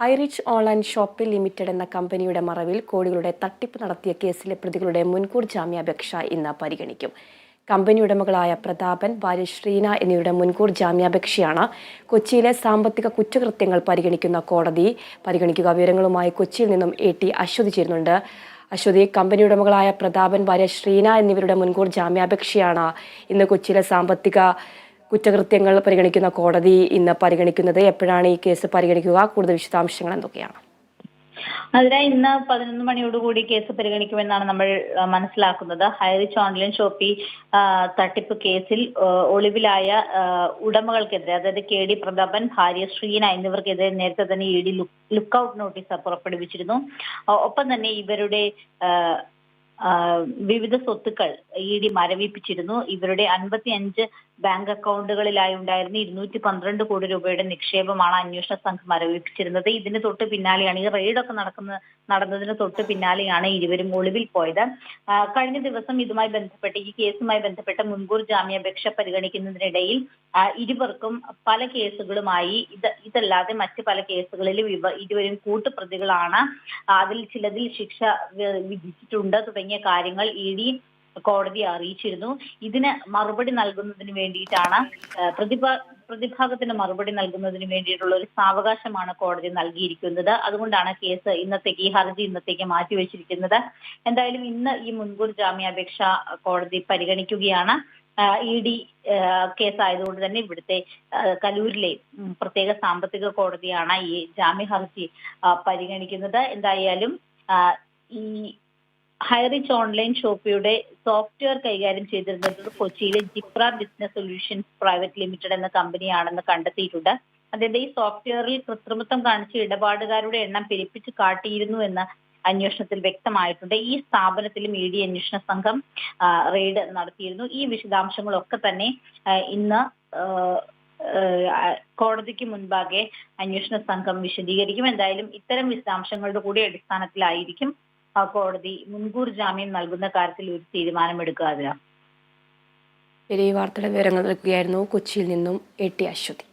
ഐറിച്ച് online shopping limited എന്ന കമ്പനിയുടെ മറവിൽ കോടികളുടെ തട്ടിപ്പ് നടത്തിയ കേസിലെ പ്രതികളുടെ മുൻകൂർ ജാമ്യാപേക്ഷ ഇന്ന് പരിഗണിക്കും. കമ്പനി ഉടമകളായ പ്രതാപൻ ഭാര്യ ശ്രീന എന്നിവരുടെ മുൻകൂർ ജാമ്യാപേക്ഷയാണ് കൊച്ചിയിലെ സാമ്പത്തിക കുറ്റകൃത്യങ്ങൾ പരിഗണിക്കുന്ന കോടതി. പരിഗണിക്കുക വിവരങ്ങളുമായി കൊച്ചിയിൽ നിന്നും എ ടി അശ്വതി ചേരുന്നുണ്ട്. അശ്വതി കമ്പനി ഉടമകളായ പ്രതാപൻ ഭാര്യ ശ്രീന എന്നിവരുടെ മുൻകൂർ ജാമ്യാപേക്ഷയാണ് ഇന്ന് കൊച്ചിയിലെ സാമ്പത്തിക കുറ്റകൃത്യങ്ങൾ പരിഗണിക്കുന്ന കോടതി ഇന്ന് പരിഗണിക്കുന്നത് എപ്പോഴാണ് ഈ കേസ് പരിഗണിക്കുക? കൂടുതൽ വിശദാംശങ്ങൾ എന്തൊക്കെയാണ്? അതിനായി ഇന്ന് പതിനൊന്ന് മണിയോടുകൂടി കേസ് പരിഗണിക്കുമെന്നാണ് നമ്മൾ മനസ്സിലാക്കുന്നത്. ഹൈറിച്ച് ഓൺലൈൻ ഷോപ്പി തട്ടിപ്പ് കേസിൽ ഒളിവിലായ ഉടമകൾക്കെതിരെ അതായത് കെ ഡി പ്രതാപൻ ഭാര്യ ശ്രീന എന്നിവർക്കെതിരെ നേരത്തെ തന്നെ E D look out notice പുറപ്പെടുവിച്ചിരുന്നു. ഒപ്പം തന്നെ ഇവരുടെ വിവിധ സ്വത്തുക്കൾ ഇ ഡി മരവിപ്പിച്ചിരുന്നു. ഇവരുടെ അൻപത്തി അഞ്ച് ബാങ്ക് അക്കൗണ്ടുകളിലായി ഉണ്ടായിരുന്ന ഇരുന്നൂറ്റി പന്ത്രണ്ട് കോടി രൂപയുടെ നിക്ഷേപമാണ് അന്വേഷണ സംഘം മരവിപ്പിച്ചിരുന്നത്. ഇതിന് തൊട്ട് പിന്നാലെയാണ് ഈ റെയ്ഡൊക്കെ നടക്കുന്ന നടന്നതിന് തൊട്ട് പിന്നാലെയാണ് ഇരുവരും ഒളിവിൽ പോയത്. കഴിഞ്ഞ ദിവസം ഇതുമായി ബന്ധപ്പെട്ട് ഈ കേസുമായി ബന്ധപ്പെട്ട് മുൻകൂർ ജാമ്യാപേക്ഷ പരിഗണിക്കുന്നതിനിടയിൽ ഇരുവർക്കും പല കേസുകളുമായി ഇത് ഇതല്ലാതെ മറ്റ് പല കേസുകളിൽ ഇവ ഇരുവരും കൂട്ടുപ്രതികളാണ്. അതിൽ ചിലതിൽ ശിക്ഷ വിധിച്ചിട്ടുണ്ട് തുടങ്ങിയ കാര്യങ്ങൾ ഇ ഡി കോടതിയെ അറിയിച്ചിരുന്നു. ഇതിന് മറുപടി നൽകുന്നതിന് വേണ്ടിയിട്ടാണ് പ്രതിഭാ പ്രതിഭാഗത്തിന് മറുപടി നൽകുന്നതിന് വേണ്ടിയിട്ടുള്ള ഒരു സാവകാശമാണ് കോടതി നൽകിയിരിക്കുന്നത്. അതുകൊണ്ടാണ് കേസ് ഇന്നത്തേക്ക് ഈ ഹർജി ഇന്നത്തേക്ക് മാറ്റിവെച്ചിരിക്കുന്നത്. എന്തായാലും ഇന്ന് ഈ മുൻകൂർ ജാമ്യാപേക്ഷ കോടതി പരിഗണിക്കുകയാണ്. ഇ ഡി കേസായതുകൊണ്ട് തന്നെ ഇവിടുത്തെ കലൂരിലെ പ്രത്യേക സാമ്പത്തിക കോടതിയാണ് ഈ ജാമ്യ ഹർജി പരിഗണിക്കുന്നത്. എന്തായാലും ഈ ഹൈറിച്ച് ഓൺലൈൻ ഷോപ്പിയുടെ സോഫ്റ്റ്വെയർ കൈകാര്യം ചെയ്തിരുന്നത് കൊച്ചിയിലെ Jipra business solutions private limited എന്ന കമ്പനിയാണെന്ന് കണ്ടെത്തിയിട്ടുണ്ട്. അതായത് ഈ സോഫ്റ്റ്വെയറിൽ കൃത്രിമത്വം കാണിച്ച് ഇടപാടുകാരുടെ എണ്ണം പെരുപ്പിച്ച് കാട്ടിയിരുന്നു എന്ന് അന്വേഷണത്തിൽ വ്യക്തമായിട്ടുണ്ട്. ഈ സ്ഥാപനത്തിലും ഇ ഡി അന്വേഷണ സംഘം റെയ്ഡ് നടത്തിയിരുന്നു. ഈ വിശദാംശങ്ങളൊക്കെ തന്നെ ഇന്ന് കോടതിക്ക് മുൻപാകെ അന്വേഷണ സംഘം വിശദീകരിക്കും. എന്തായാലും ഇത്തരം വിശദാംശങ്ങളുടെ കൂടി അടിസ്ഥാനത്തിലായിരിക്കും കോടതി മുൻകൂർ ജാമ്യം നൽകുന്ന കാര്യത്തിൽ ഒരു തീരുമാനമെടുക്കുക അതിനാ ശരി ഈ വാർത്തയുടെ വിവരങ്ങൾ നൽകുകയായിരുന്നു കൊച്ചിയിൽ നിന്നും എ ടി അശ്വതി.